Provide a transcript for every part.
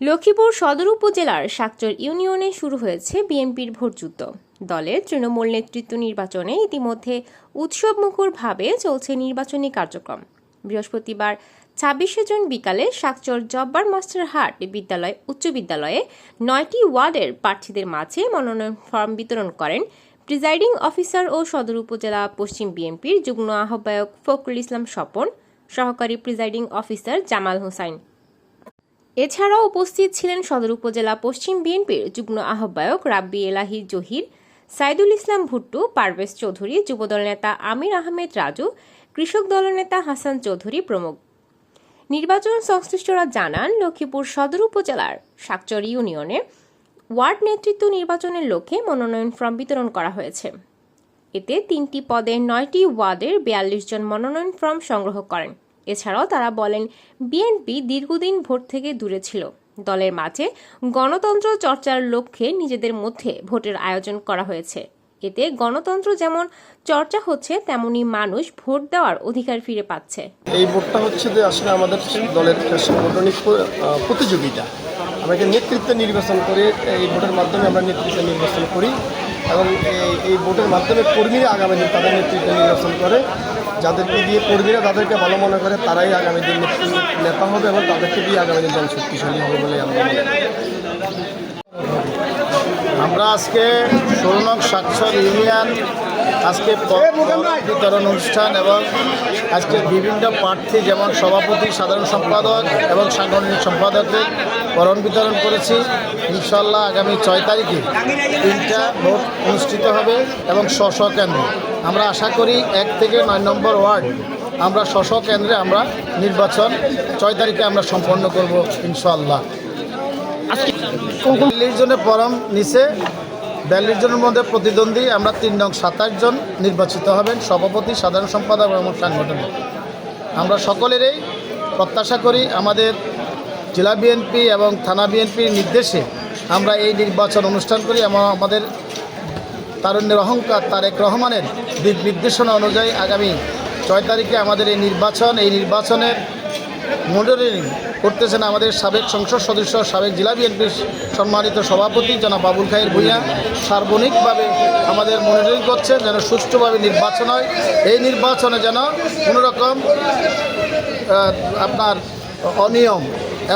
লক্ষ্মীপুর সদর উপজেলার সাকচর ইউনিয়নে শুরু হয়েছে বিএনপির ভোটযুদ্ধ দলের তৃণমূল নেতৃত্ব নির্বাচনে ইতিমধ্যে উৎসবমুখরভাবে চলছে নির্বাচনী কার্যক্রম। বৃহস্পতিবার ছাব্বিশে জুন বিকালে সাকচর জব্বার মাস্টার হাট বিদ্যালয় উচ্চ বিদ্যালয়ে নয়টি ওয়ার্ডের প্রার্থীদের মাঝে মনোনয়ন ফর্ম বিতরণ করেন প্রিজাইডিং অফিসার ও সদর উপজেলা পশ্চিম বিএনপির যুগ্ম আহ্বায়ক ফখরুল ইসলাম স্বপন, সহকারী প্রিজাইডিং অফিসার জামাল হোসাইন। এছাড়াও উপস্থিত ছিলেন সদর উপজেলা পশ্চিম বিএনপির যুগ্ম আহ্বায়ক রাব্বি এলাহি জহির, সাইদুল ইসলাম ভুট্টু, পারভেজ চৌধুরী, যুবদল নেতা আমির আহমেদ রাজু, কৃষক দলনেতা হাসান চৌধুরী প্রমুখ। নির্বাচন সংশ্লিষ্টরা জানান, লক্ষ্মীপুর সদর উপজেলার শাকচর ইউনিয়নে ওয়ার্ড নেতৃত্ব নির্বাচনের লক্ষ্যে মনোনয়ন ফর্ম বিতরণ করা হয়েছে। এতে তিনটি পদে নয়টি ওয়ার্ডের বিয়াল্লিশ জন মনোনয়ন ফর্ম সংগ্রহ করেন। এছাড়াও তারা বলেন বিএনপি দীর্ঘদিন ভোট থেকে দূরে ছিল। দলের মাঝে গণতন্ত্র চর্চার লক্ষ্যে নিজেদের মধ্যে ভোটের আয়োজন করা হয়েছে। এতে গণতন্ত্র যেমন চর্চা হচ্ছে, তেমনি মানুষ ভোট দেওয়ার অধিকার ফিরে পাচ্ছে। এই ভোটটা হচ্ছে যে আসলে আমাদের দলের সাংগঠনিক প্রতিযোগিতা। আমরা নেতৃত্ব নির্বাচন করে এই ভোটের মাধ্যমে আমরা নেতৃত্ব নির্বাচন করি। এবং এই ভোটের মাধ্যমে কর্মীরা আগামী দিন তাদের নেতৃত্ব নির্বাচন করে। যাদেরকে দিয়ে কর্মীরা তাদেরকে ভালো মনে করে, তারাই আগামী দিন নেতা হবে এবং তাদেরকে দিয়ে আগামী দিন দল শক্তিশালী হবে বলে আমরা মনে আমরা আজকে ষোলনক সাতশো ইউনিয়ন আজকে বিতরণ অনুষ্ঠান এবং আজকে বিভিন্ন প্রার্থী যেমন সভাপতি সাধারণ সম্পাদক এবং সাংগঠনিক সম্পাদকদের করণ বিতরণ করেছি। ইনশাল্লাহ আগামী ছয় তারিখে তিনটা ভোট অনুষ্ঠিত হবে এবং স্ব কেন্দ্রে। আমরা আশা করি এক থেকে নয় নম্বর ওয়ার্ড আমরা স্ব কেন্দ্রে আমরা নির্বাচন ছয় তারিখে আমরা সম্পন্ন করব ইনশাল্লাহ বিয়াল্লিশ জনের ফরম নিচে বিয়াল্লিশ জনের মধ্যে প্রতিদ্বন্দ্বী, আমরা তিন নং সাতাশ জন নির্বাচিত হবেন। সভাপতি, সাধারণ সম্পাদক এবং সাংগঠনিক। আমরা সকলেরই প্রত্যাশা করি আমাদের জেলা বিএনপি এবং থানা বিএনপির নির্দেশে আমরা এই নির্বাচন অনুষ্ঠান করি এবং আমাদের তারুণ্যের অহংকার তারেক রহমানের দিক নির্দেশনা অনুযায়ী আগামী ছয় তারিখে আমাদের এই নির্বাচন। এই নির্বাচনের মনিটরিং করতেছেন আমাদের সাবেক সংসদ সদস্য, সাবেক জেলা বিএনপির সম্মানিত সভাপতি জনাব বাবুল খায়ের ভূঁইয়া। সার্বনিকভাবে আমাদের মনিটরিং করছে যেন সুষ্ঠুভাবে নির্বাচন হয়। এই নির্বাচনে যেন কোনো রকম আপনার অনিয়ম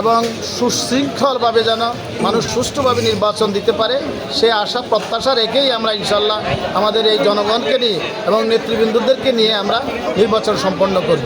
এবং সুশৃঙ্খলভাবে যেন মানুষ সুষ্ঠুভাবে নির্বাচন দিতে পারে, সে আশা, প্রত্যাশা রেখেই আমরা ইনশাল্লাহ আমাদের এই জনগণকে নিয়ে এবং নেতৃবৃন্দদেরকে নিয়ে আমরা নির্বাচন সম্পন্ন করি।